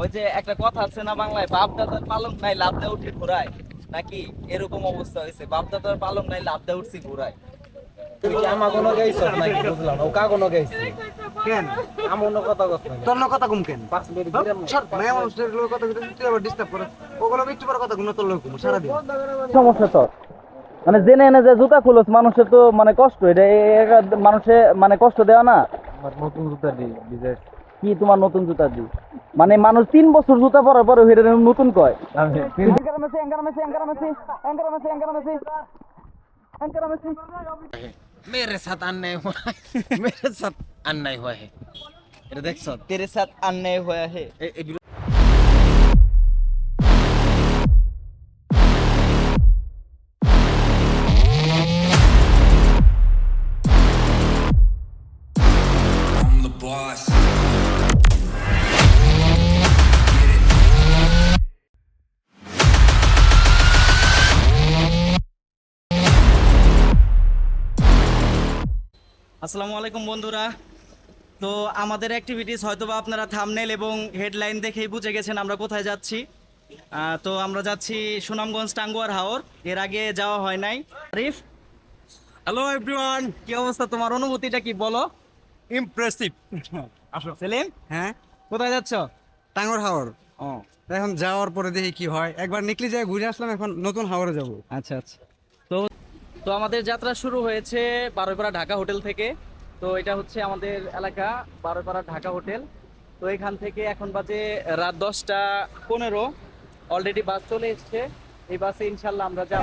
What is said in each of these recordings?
ওই যে একটা কথা আছে না বাংলায় বাপ দাদার পালক নাই লাভ দিয়ে উঠে ঘোরায় নাকি এরকম অবস্থা হয়েছে? বাপ দাদার পালক নাই লাভ দিয়ে উঠছি ঘোরায় তুই কি আমা কোনো গেইছ? নাকি বুঝলাম ও কা কোনো গেইছে? কেন? আমা অন্য কথা কস তোর না কথা কম কেন? পাঁচ মিনিট ঘুরে সর মেয়ে মানুষের লোক কথা কইতে তুই আবার ডিস্টার্ব করে। ওগুলো একটু পর কথা গুলো তোর লোক সারা দিন সমস্যা তো। মানে জেনে এনে যে জুতা খুলস মানুষের তো মানে কষ্ট এটা মানুষে মানে কষ্ট দেওয়া না। নতুন জুতা দি বিজয় কি তোমার নতুন জুতা দি মানে মানুষ তিন বছর জুতা পরার পরে হেরে নতুন কয়? মেরে সাথ অন্যায় হুয়া মেরে সাথ অন্যায় হুয়া হে দেখছ তেরে সাথ অন্যায় হুয়া হে আসসালামু আলাইকুম বন্ধুরা। তো আমাদের অ্যাক্টিভিটিস হয়তোবা আপনারা থামনেল এবং হেডলাইন দেখেই বুঝে গেছেন আমরা কোথায় যাচ্ছি। তো আমরা যাচ্ছি সুনামগঞ্জ টাঙ্গুয়ার হাওর। এর আগে যাওয়া হয় নাই। আরিফ? হ্যালো এভরিওয়ান কি অবস্থা তোমার? অনুভূতিটা কি বলো? ইমপ্রেসিভ আসো। সেলিম? হ্যাঁ? কোথায় যাচ্ছ? টাঙ্গর হাওর। ও। এখন যাওয়ার পরে দেখি কি হয়। একবার নিকলি যায় ঘুরে আসলাম এখন নতুন হাওরে যাব। আচ্ছা আচ্ছা। তো আমাদের যাত্রা শুরু হয়েছে বারোপাড়া ঢাকা হোটেল থেকে। তো এটা হচ্ছে আমাদের এলাকা বারোপাড়া ঢাকা হোটেল। তো এখান থেকে এখন বাজে রাত দশটা পনেরো। অলরেডি বাস চলে এসছে। এই বাসে ইনশাল্লাহ আমরা যাব।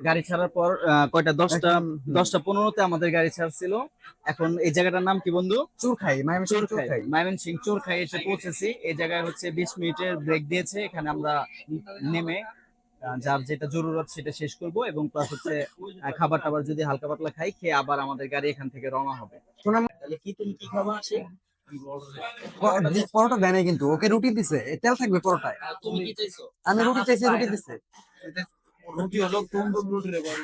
গাড়ি ছাড়ার পর আহ, কয়টা? দশটা দশটা পনেরোতে আমাদের গাড়ি ছাড়ছিল। এখন এই জায়গাটার নাম কি বন্ধু? চুর খাই মাইম চুর খাই মাইমেন সিং চোর খাই এসে পৌঁছেছি। এই জায়গায় হচ্ছে বিশ মিনিটের ব্রেক দিয়েছে। এখানে আমরা নেমে যার যেটা জরুরত সেটা শেষ করব এবং প্লাস হচ্ছে খাবার টাবার যদি হালকা পাতলা খাই খেয়ে আবার আমাদের গাড়ি এখান থেকে রওনা হবে। তাহলে কি তুমি কি খাবার আসে পরোটা দেয় কিন্তু। ওকে রুটি দিছে। তেল থাকবে পরোটায়। তুমি আমি রুটি চাইছি রুটি দিছে। রুটি হলো তুম রুটি রে বল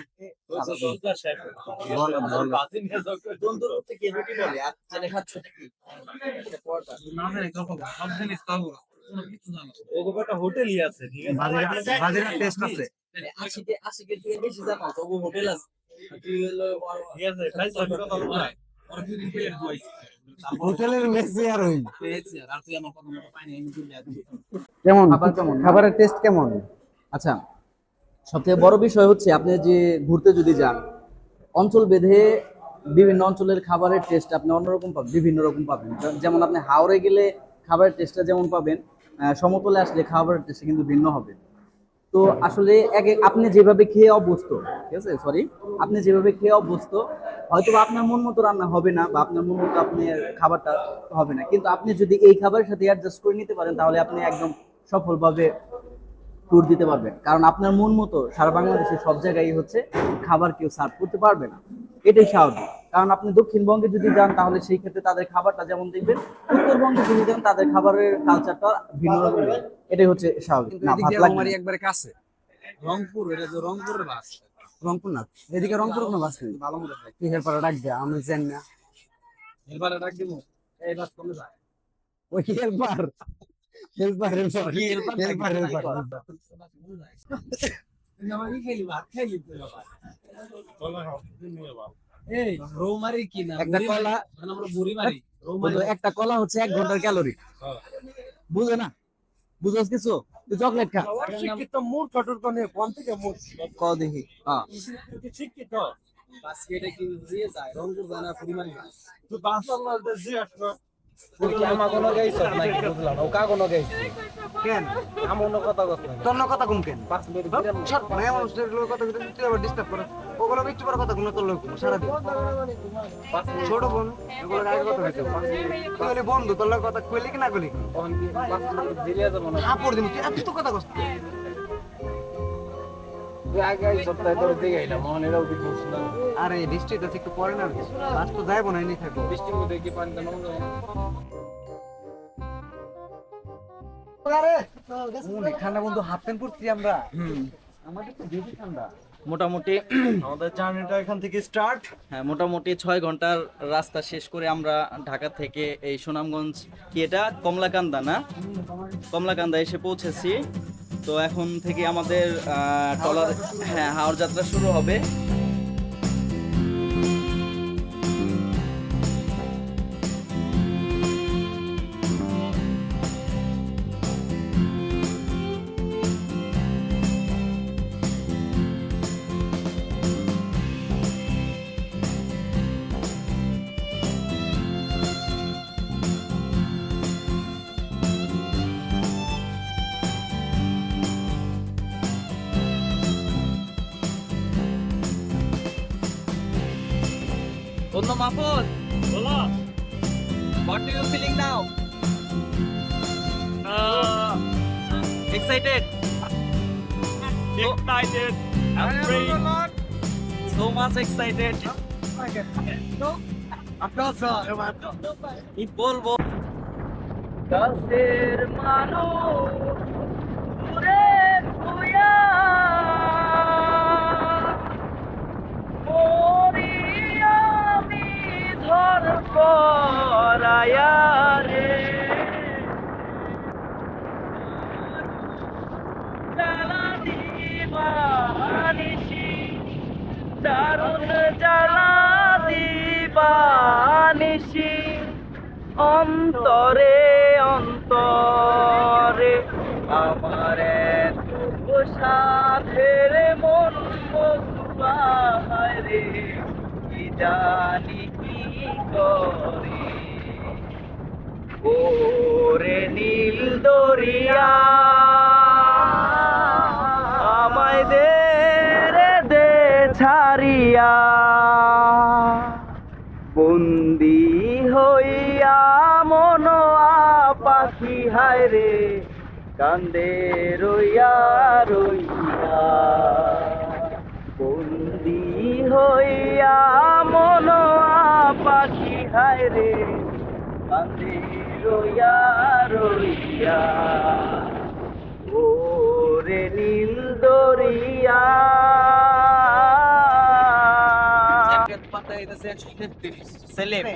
বন্ধুর থেকে রুটি বলে? আর খাচ্ছ। হোটেলই আছে ঠিক আছে? বাজারের টেস্ট আছে। আশিকে আশিকের বেশি জানো তবু হোটেল আছে। তুই হলো ঠিক আছে কেমন? খাবারের টেস্ট কেমন? আচ্ছা সবথেকে বড় বিষয় হচ্ছে আপনি যে ঘুরতে যদি যান, অঞ্চল বেঁধে বিভিন্ন অঞ্চলের খাবারের টেস্ট আপনি অন্যরকম পাবেন, বিভিন্ন রকম পাবেন। যেমন আপনি হাওড়ে গেলে খাবারের টেস্টটা যেমন পাবেন সমতলে আসলে খাবারের টেস্টটা কিন্তু ভিন্ন হবে। তো আসলে এক আপনি যেভাবে খেয়ে অভ্যস্ত, ঠিক আছে? সরি আপনি যেভাবে খেয়ে অভ্যস্ত হয়তো আপনার মন মতো রান্না হবে না বা আপনার মন মতো আপনি খাবারটা হবে না। কিন্তু আপনি যদি এই খাবারের সাথে অ্যাডজাস্ট করে নিতে পারেন, তাহলে আপনি একদম সফলভাবে ট্যুর দিতে পারবেন কারণ আপনার মন মতো সারা বাংলাদেশের সব জায়গায় হচ্ছে খাবার কেউ সার্ভ করতে পারবে না। এটাই স্বাভাবিক। কারণ আপনি দক্ষিণবঙ্গে যদি যান তাহলে সেই ক্ষেত্রে তাদের খাবারটা যেমন দেখবেন উত্তরবঙ্গে যদি যান তাদের খাবারের কালচারটা ভিন্ন রকম এটাই হচ্ছে স্বাভাবিক। না ভাত লাগবে একবারে কাছে। রংপুর এটা যে রংপুরের বাস। রংপুর না এদিকে রংপুর কোনো বাস নেই। ভালো মতো তুই হেল্পার ডাক দে আমি জানি না। এবারে ডাক দিব। এই বাস কমে যায়। ওই helper helper helper? Helper helper একটা কলা- হচ্ছে এক ঘণ্টার ক্যালোরি বুঝে না? বুঝোস কিছু? তুই চকলেট খা। শিক্ষিত মূর্খ টুর্খ নিয়ে কোন থেকে মূর্খ ক দেখি হ্যাঁ তুই শিক্ষিত। বাস্কেটে কি দিয়ে যায়? রংপুর তুই বাস আল্লাহ কথা কম কেন পাঁচ মিনিট কথা ডিস্টার্ব করে। ওগুলো একটু পর কথা গুলো তোর লোক সারা দিন পাঁচ মিনিট। ছোট বোন এগুলো আগে কথা হইছে তুই হলে বন্ধু তোর কথা কইলি কি না কইলি? হাপড় দিন তুই এত কথা কষ্ট আগে সপ্তাহে মনে আরে বৃষ্টি তো একটু পরে না? বাস তো যাইবো না এনে থাকব। বৃষ্টির মধ্যে কি পানি দাম ঠান্ডা বন্ধু হাফ প্যান্ট পরছি আমরা। আমাদের তো বেশি ঠান্ডা। মোটামুটি আমাদের জার্নিটা এখান থেকে স্টার্ট হ্যাঁ মোটামুটি ছয় ঘণ্টার রাস্তা শেষ করে আমরা ঢাকা থেকে এই সুনামগঞ্জ কি এটা? কমলাকান্দা না? কমলাকান্দা এসে পৌঁছেছি। তো এখন থেকে আমাদের ট্রলার হ্যাঁ হাওড় যাত্রা শুরু হবে। বন্ধু মাহফুজ বলো What are you feeling now? Uh, excited? Excited. I'm great. So much excited. কি বলবো কাছের মানুষ কান্দে রইয়া রইয়া। বন্দি হইয়া মন পাখি হায় রে। কান্দে রইয়া রইয়া। ওরে নীল দরিয়া। সেলেব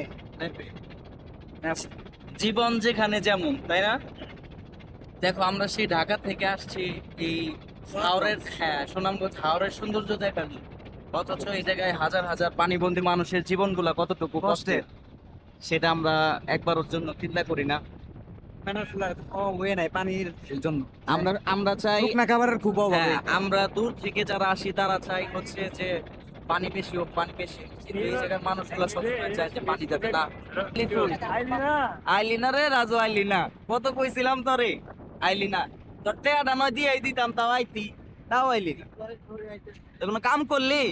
জীবন যেখানে যেমন তাই না? দেখো আমরা সেই ঢাকা থেকে আসছি এই হাওড়ের হ্যাঁ সুনামগঞ্জ হাওড়ের সৌন্দর্য দেখার অথচ এই জায়গায় হাজার হাজার পানিবন্দী মানুষের জীবনগুলা কতটুকু কষ্টের। সেটা আমরা একবারের জন্য চিন্তা করি না। পানির জন্য। আমরা আমরা চাই শুকনা খাবারের খুব অভাব হ্যাঁ, আমরা দূর থেকে যারা আসি তারা চাই হচ্ছে যে পানি বেশি হোক পানি বেশি কিন্তু এই জায়গার মানুষগুলো সবসময় চায় যে পানি যাবে না আইলিনা রে রাজু আইলিনা। কত কইছিলাম তোরে? আইলিনা। তোর টেয়াটা নয়, দিয়ে দিতাম, তাও আইতি, তাও আইলি না কাম করলি?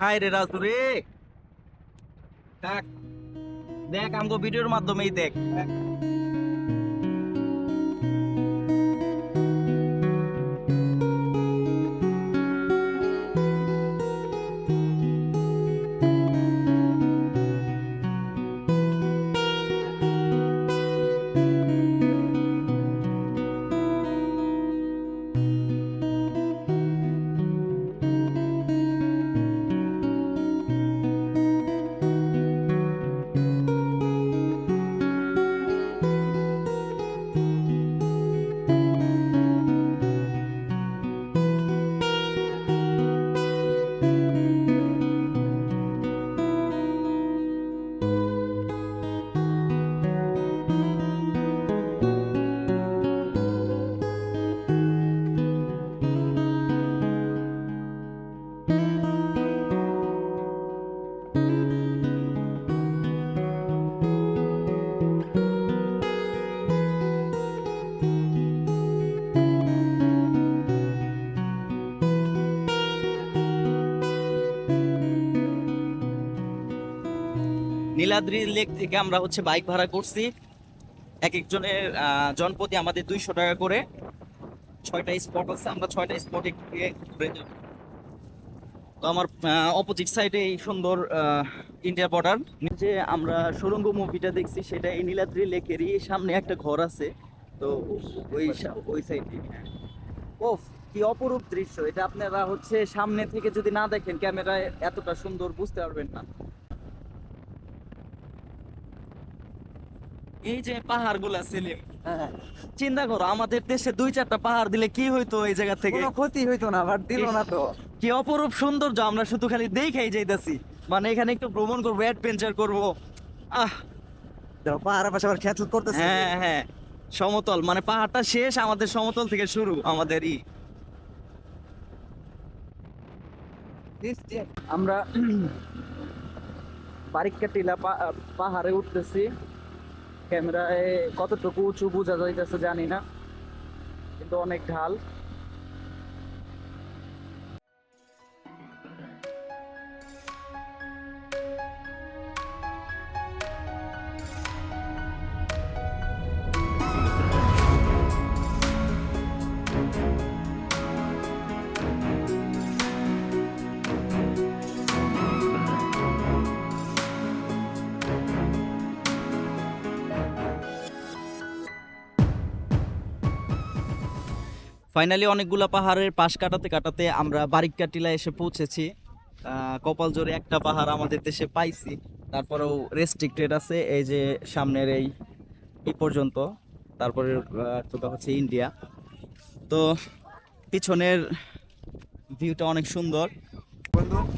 হায় রে রাজু রে। দেখ দেখ, আমগো ভিডিওর মাধ্যমেই দেখ। নীলাদ্রি লেক থেকে আমরা হচ্ছে বাইক ভাড়া করছি। এক একজনের আহ, জনপ্রতি আমাদের দুইশো টাকা করে। ছয়টা স্পট আছে আমরা ছয়টা স্পটে ঘুরে যাব। তো আমার অপোজিট সাইডে এই সুন্দর ইন্ডিয়া বর্ডার যে আমরা সুরঙ্গ মুভিটা দেখছি সেটা এই নীলাদ্রি লেকেরই সামনে একটা ঘর আছে। তো ওই ওই সাইডে ওফ কি অপরূপ দৃশ্য। এটা আপনারা হচ্ছে সামনে থেকে যদি না দেখেন ক্যামেরায় এতটা সুন্দর বুঝতে পারবেন না। এই যে পাহাড়গুলা সেলিম চিন্তা করো আমাদের দেশে দুই চারটা পাহাড় দিলে কি হইতো এই জায়গা থেকে? কোনো ক্ষতি হইতো না বাট দিল না তো। কি অপরূপ সৌন্দর্য আমরা শুধু খালি দেখেই যাইতাছি। মানে এখানে একটু ভ্রমণ করব অ্যাডভেঞ্চার করব। আহ। পাহাড়ের পাশে আবার খেয়াল করতেছে। হ্যাঁ হ্যাঁ। সমতল মানে পাহাড়টা শেষ আমাদের সমতল থেকে শুরু আমাদের ই আমরা বারিক্কা টিলা পাহাড়ে উঠতেছি। ক্যামেরায় কতটুকু উঁচু বোঝা যাইতেছে জানি না কিন্তু অনেক ঢাল। ফাইনালি অনেকগুলা পাহাড়ের পাশ কাটাতে কাটাতে আমরা বারিক্কা টিলা এসে পৌঁছেছি। কপাল জোরে একটা পাহাড় আমাদের দেশে পাইছি। তারপরেও রেস্ট্রিক্টেড আছে এই যে সামনের এই এই পর্যন্ত। তারপরে তোটা হচ্ছে ইন্ডিয়া তো পিছনের ভিউটা অনেক সুন্দর।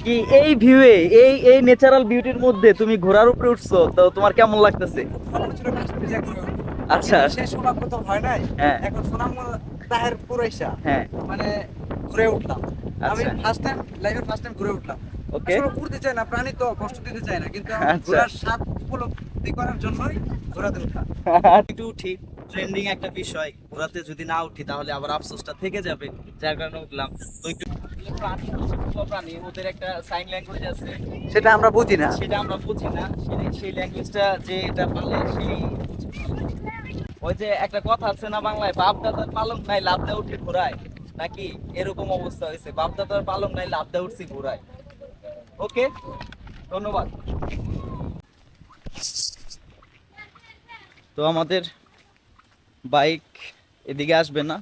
কি এই ভিউয়ে এই এই ন্যাচারাল বিউটির মধ্যে তুমি ঘোড়ার উপরে উঠছো তো তোমার কেমন লাগতেছে? আচ্ছা। সে সৌভাগ্য তো হয় নাই। হ্যাঁ। এখন তাহের পুরাইশা হ্যাঁ। মানে ঘুরে উঠলাম। আমি আচ্ছা। ফার্স্ট টাইম লাইফে ফার্স্ট টাইম ঘুরে উঠলাম। ওকে ঘুরতে চাই না প্রাণী তো কষ্ট দিতে চায় না কিন্তু আচ্ছা। ঘোরার স্বাদ উপলব্ধি করার জন্যই ঘোরাতে উঠা একটু ঠিক ট্রেন্ডিং একটা বিষয় ঘোরাতে যদি না উঠি তাহলে আবার আফসোসটা থেকে যাবে যার কারণে উঠলাম। তো একটু প্রাণী প্রাণী ওদের একটা সাইন ল্যাঙ্গুয়েজ আছে। সেটা আমরা বুঝি না। সেটা আমরা বুঝি না। সেই- সেই ল্যাঙ্গুয়েজটা যে এটা পালে সেই ওই যে একটা কথা আছে না বাংলায় বাপ দাদার পালং নাই, লাভ দেওয়া উঠে ঘোরায় নাকি এরকম অবস্থা হয়েছে বাপ দাদার পালং নাই, লাভ দেওয়া উঠছি ঘোরায় ওকে? ধন্যবাদ। তো আমাদের বাইক এদিকে আসবে না।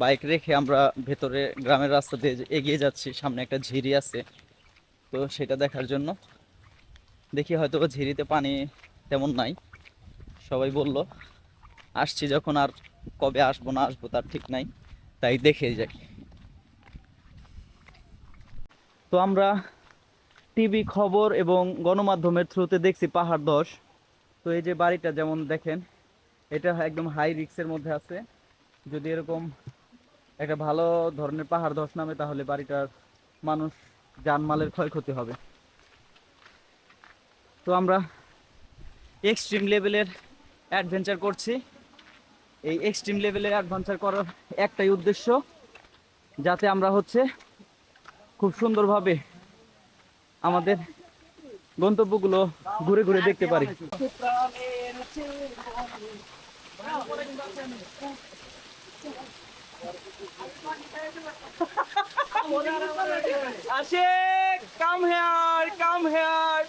বাইক রেখে আমরা ভেতরে গ্রামের রাস্তা দিয়ে এগিয়ে যাচ্ছি, সামনে একটা ঝিরি আছে। তো সেটা দেখার জন্য। দেখি হয়তো ঝিরিতে পানি তেমন নাই, সবাই বলল। আসছি যখন আর কবে আসব না আসব তার ঠিক নাই, তাই দেখে যাই। তো আমরা টিভি খবর এবং গণমাধ্যমের থ্রুতে দেখছি পাহাড় ধস তো এই যে বাড়িটা যেমন দেখেন, এটা একদম হাই রিক্সের মধ্যে আছে। যদি এরকম একটা ভালো ধরনের পাহাড় ধস নামে, তাহলে বাড়িটার মানুষ জানমালের ক্ষয়ক্ষতি হবে। তো আমরা এক্সট্রিম লেভেলের অ্যাডভেঞ্চার করছি। এই এক্সট্রিম লেভেলের অ্যাডভেঞ্চার করার একটাই উদ্দেশ্য, যাতে আমরা হচ্ছে খুব সুন্দরভাবে আমাদের গন্তব্যগুলো ঘুরে ঘুরে দেখতে পারি। Ashiq come here come here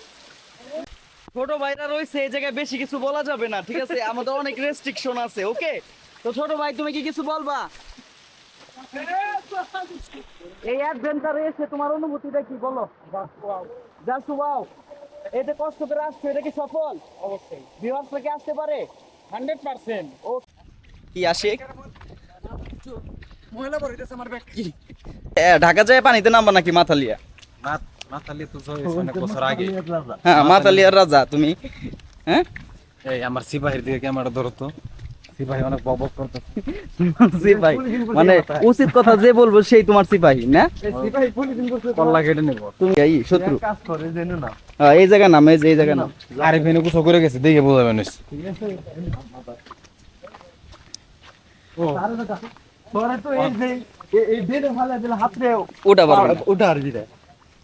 ছোট ভাইরা রয়েছে এই জায়গায় বেশি কিছু বলা যাবে না ঠিক আছে? আমাদের অনেক রেস্ট্রিকশন আছে ওকে তো ছোট ভাই তুমি কি কিছু বলবা? এই অ্যাডভেঞ্চারে এসে তোমার অনুভূতিটা কি বলো? জাস্ট ওয়াও এতে কষ্ট করে আসছো এটা কি সফল? অবশ্যই। ভিউয়ার্সরা কি আসতে পারে? Hundred percent. ও কি আশিক? মহিলা পড়িতেছে আমার ব্যাগ কি এ, ঢাকা যায় পানিতে নামবা নাকি মাথালিয়া? মাতালি রাজা। তুমি? হ্যাঁ? এই আমার সিপাহীর দিকে ক্যামেরা ধরো সিপাহী অনেক বক বক করতো। সিপাহী। মানে উচিত কথা যে বলব সেই তোমার সিপাহী না? সিপাহী কল্লা কেটে নেব। তুমি এই শত্রু। কাজ করে জেনে না হ্যাঁ, এই জায়গা নাম এই যে এই জায়গা নাম। আরে ফেনে কুছো করে গেছে দেখে তো এই যে এই- দিলে হাতরে ওটা পারবে না। ওটা আর দিলে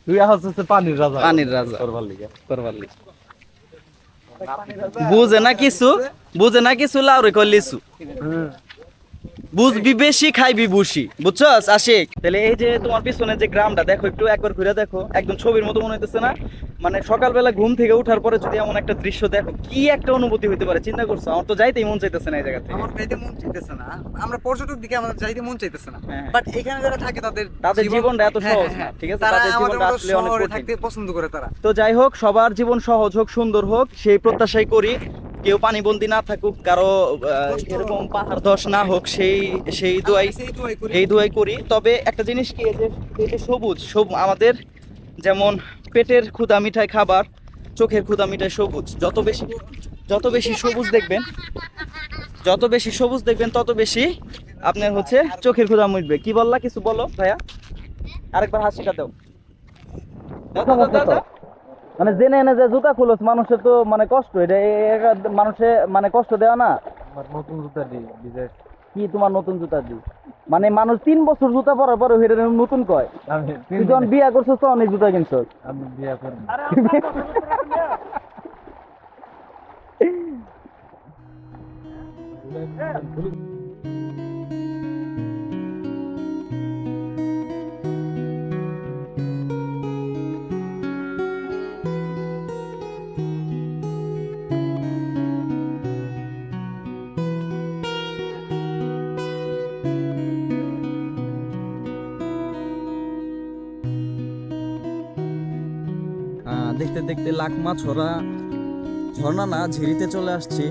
তুই হচ্ছে পানির রাজা। পানির রাজা। করবার লিগে করবার লিগে। বুঝে না কিছু? বুঝে না কিছু? লাউরে কর লিচু বুঝবি বেশি খাইবি বুসি বুঝছস? আশিক? তাহলে এই যে তোমার পিছনে যে গ্রামটা দেখো একটু একবার ঘুরে দেখো। একদম ছবির মতো মনে হইতেছে না? মানে সকালবেলা ঘুম থেকে ওঠার পরে যদি এমন একটা দৃশ্য দেখো কি একটা অনুভূতি হইতে পারে? চিন্তা করছ? আমার তো যাইতেই মন চাইতেছে না এই জায়গা থেকে। আমার যাইতে মন চাইতেছে না। আমরা পর্যটক দিকে আমাদের যাইতে মন চাইতেছে না। হ্যাঁ। বাট এখানে যারা থাকে তাদের তাদের জীবনটা এত হ্যাঁ, সহজ হ্যাঁ, না, ঠিক আছে? তাদের জীবনটা আসলে অনেক শহরে থাকতে পছন্দ করে তারা। তো যাই হোক সবার জীবন সহজ হোক সুন্দর হোক সেই প্রত্যাশাই করি। কেউ পানিবন্দী না থাকুক কারও এরকম পাহাড় ধস না হোক সেই সেই দোয়াই এই দোয়াই করি। তবে একটা জিনিস কি যে সবুজ সব আমাদের যেমন পেটের ক্ষুদা মিঠাই খাবার চোখের ক্ষুদা মিঠাই সবুজ। যত বেশি যত বেশি সবুজ দেখবেন যত বেশি সবুজ দেখবেন তত বেশি আপনার হচ্ছে চোখের ক্ষুদা মিটবে। কি বললা কিছু বলো ভাইয়া? আরেকবার হাসিটা দাও। দাও, দাদা দাও। মানে জেনে এনে যে জুতা খুলস মানুষের তো মানে কষ্ট এটা মানুষে মানে কষ্ট দেওয়া না। নতুন জুতা দি কি তোমার নতুন জুতা দি? মানে মানুষ তিন বছর জুতা পরার পরে এটা নতুন কয়। তুই যখন বিয়া করছিস তখন অনেক জুতা কিনছস। আমি বিয়া করব আহ, দেখতে দেখতে লাখমা ছড়া ঝর্ণা না ঝিরিতে চলে আসছে।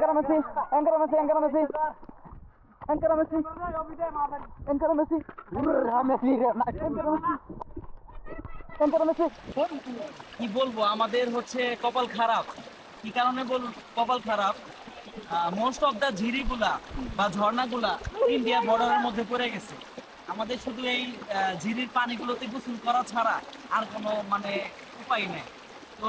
Ankara Messi, Ankara Messi, Ankara Messi, Ankara Messi. Ankara Messi. Ankara Messi. Ankara Messi. কি বলব আমাদের হচ্ছে কপাল খারাপ কি কারণে বল কপাল খারাপ মোস্ট অফ দা ঝিরিগুলা বা ঝর্ণাগুলা ইন্ডিয়া বর্ডারের মধ্যে পড়ে গেছে আমাদের শুধু এই ঝিরির পানিগুলোতে গোসল করা ছাড়া আর কোনো মানে উপায় নেই তো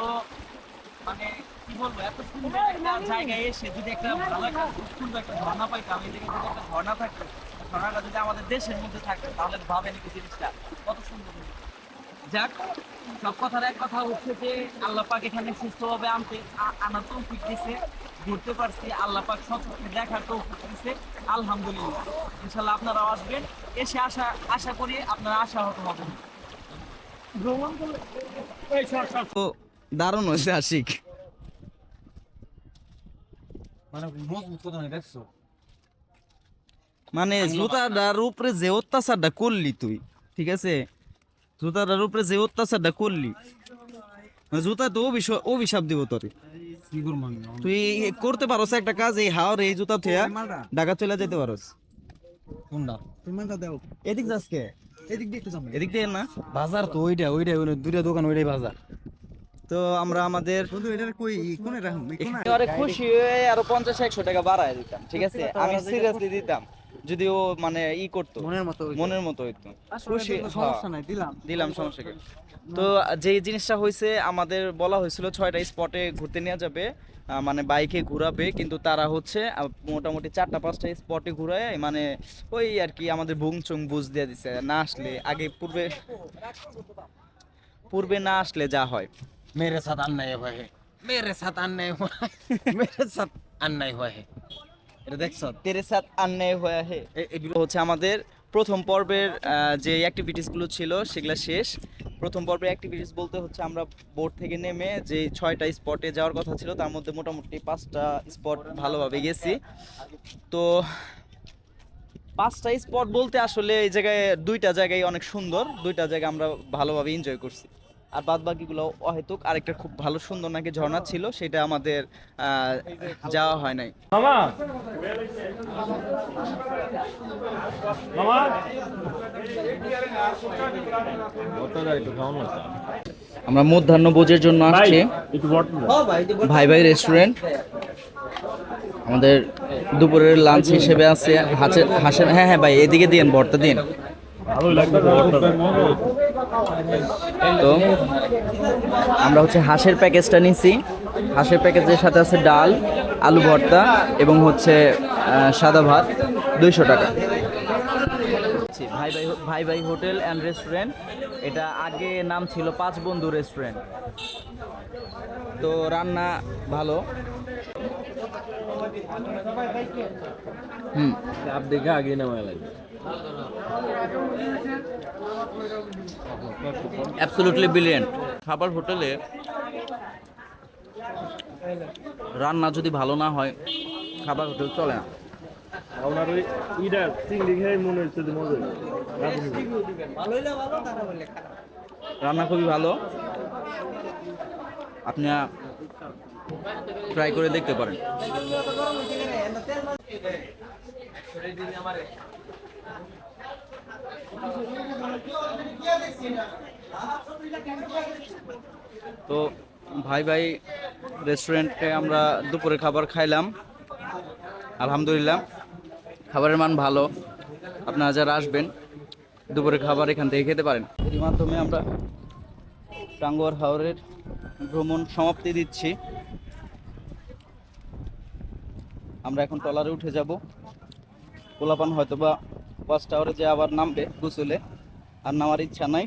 মানে কি বলব এত সুন্দর একটা জায়গায় এসে যদি একটা ভালো একটা সুন্দর একটা ঝর্ণা পাইতাম এই যদি একটা ঝর্ণা থাকতো ঝর্ণাটা যদি আমাদের দেশের মধ্যে থাকতো তাহলে ভাবেন কি জিনিসটা। কত সুন্দর। যাক সব কথার এক কথা হচ্ছে যে আল্লাহ পাক এখানে সুস্থভাবে আনতে আ- আনার তৌফিক দিছে ঘুরতে পারছি আল্লাহ পাক সচক্ষে দেখার তৌফিক দিছে আলহামদুলিল্লাহ। ইনশাল্লাহ আপনারাও আসবেন এসে আশা আশা করি আপনারা আশাহত হবেন। তো দারুণ হয়েছে আশিক। মানে মজবুত কথা নাই দেখছ মানে জুতাটার উপরে যে অত্যাচারটা করলি তুই ঠিক আছে? জুতাটার উপরে যে অত্যাচারটা করলি মানে জুতা তো অভিশ- অভিশাপ দিব তোরে। তুই করতে পারোস একটা কাজ এই হাওর এই জুতা থেয়া ঢাকা চলে যেতে পারোস। কোনটা? তুমি দাও। এদিক যাস কে? এদিক দিয়ে একটু যাব। এদিক দিয়ে না? বাজার তো ওইটা ওইটা ওই দুইটা দোকান ওইটাই বাজার। তো আমরা আমাদের বন্ধু এটা কই? কোনে রাখুন এই খুশি হয়ে আরও পঞ্চাশ একশো টাকা বাড়ায় দিতাম ঠিক আছে? আমি সিরিয়াসলি দিতাম যদি ও মানে ই করতো মনের মতো মনের মতো হইতো। খুশি সমস্যা হ্যাঁ। নাই দিলাম। দিলাম সমস্যা কি? তো যে জিনিসটা হয়েছে আমাদের বলা হয়েছিল ছয়টা স্পটে ঘুরতে নেওয়া যাবে আহ, মানে বাইকে ঘুরাবে কিন্তু তারা হচ্ছে মোটামুটি চারটা পাঁচটা স্পটে ঘুরায় মানে ওই আর কি আমাদের বুং চুং বুঝ দিয়ে দিছে না আসলে আগে পূর্বে পূর্বে না আসলে যা হয়। मेरे साथ अन्याय हुआ है मेरे साथ अन्याय हुआ है मेरे साथ अन्याय हुआ है এটা দেখছো তেরে সাথ আন্যায় হয়ে হে এ- এগুলো হচ্ছে আমাদের প্রথম পর্বের আহ, যে অ্যাক্টিভিটিসগুলো ছিল সেগুলো শেষ প্রথম পর্বের অ্যাক্টিভিটিস বলতে হচ্ছে আমরা বোর্ড থেকে নেমে যে ছয়টা স্পটে যাওয়ার কথা ছিল তার মধ্যে মোটামুটি পাঁচটা স্পট ভালোভাবে গেছি তো পাঁচটা স্পট বলতে আসলে এই জায়গায় দুইটা জায়গায় অনেক সুন্দর দুইটা জায়গা আমরা ভালোভাবে এনজয় করছি আর বাদ বাকিগুলো অহেতুক। আরেকটা খুব ভালো সুন্দর নাকি ঝর্ণা ছিল সেটা আমাদের যাওয়া হয় নাই। মামা! মামা! আমরা মধ্যাহ্ন ভোজের জন্য আসছি। ভাই ভাই রেস্টুরেন্ট। আমাদের দুপুরের লাঞ্চ হিসেবে আছে হাঁসের হাঁসের হ্যাঁ হ্যাঁ ভাই এদিকে দিন ভর্তা দিন ভালোই লাগবে তো আমরা হচ্ছে হাঁসের প্যাকেজটা নিছি। হাঁসের প্যাকেজের সাথে আছে ডাল, আলু ভর্তা এবং হচ্ছে সাদা ভাত, দুইশো টাকা। ভাই ভাই ভাই ভাই হোটেল অ্যান্ড রেস্টুরেন্ট। এটা আগে নাম ছিল পাঁচ বন্ধু রেস্টুরেন্ট। তো রান্না ভালো। হুম। আপ দেখে আগে নামায় লাগবে অ্যাবসলুটলি ব্রিলিয়েন্ট খাবার হোটেলে রান্না যদি ভালো না হয় খাবার হোটেল চলে না। আপনার ওই ইটা চিংড়ি খেয়ে মনে হচ্ছে যে মজা। রান্না খুবই ভালো। আপনি ট্রাই করে দেখতে পারেন। তো ভাই ভাই রেস্টুরেন্টে আমরা দুপুরে খাবার খাইলাম। আলহামদুলিল্লাহ। খাবারের মান ভালো। আপনারা যারা আসবেন দুপুরে খাবার এখান থেকে খেতে পারেন। এর মাধ্যমে আমরা টাঙ্গুয়ার হাওরের ভ্রমণ সমাপ্তি দিচ্ছি। আমরা এখন ট্রলারে উঠে যাব। পোলাপান হয়তো বা ওয়াচ টাওয়ারে যে আবার নামবে গুসুলে, আর নামার ইচ্ছা নাই।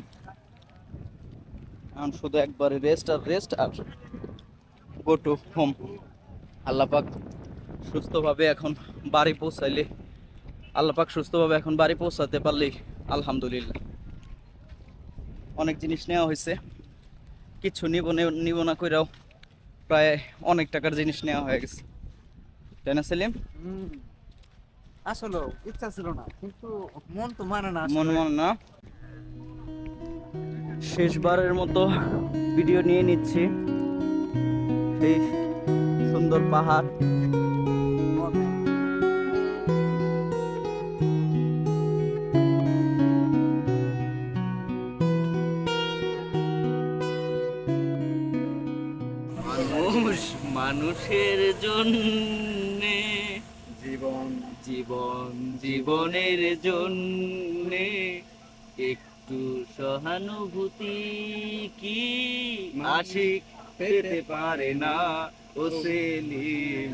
এখন শুধু একবারে রেস্ট আর রেস্ট আর গো টু হোম আল্লাপাক সুস্থভাবে এখন বাড়ি পৌঁছাইলে আল্লাপাক সুস্থভাবে এখন বাড়ি পৌঁছাতে পারলেই আলহামদুলিল্লাহ। অনেক জিনিস নেওয়া হয়েছে, কিছু নিব নিব না কইরাও প্রায় অনেক টাকার জিনিস নেওয়া হয়ে গেছে। তাই না সেলিম? আসলে ইচ্ছা ছিল না কিন্তু মন তো মানে না মনে মনে না। শেষবারের মতো ভিডিও নিয়ে নিচ্ছি। সেই সুন্দর পাহাড়। মানুষ মানুষের জন্য জীবন জীবনের জন্য একটু সহানুভূতি কি আশিক পেতে পারে না? ও সেলিম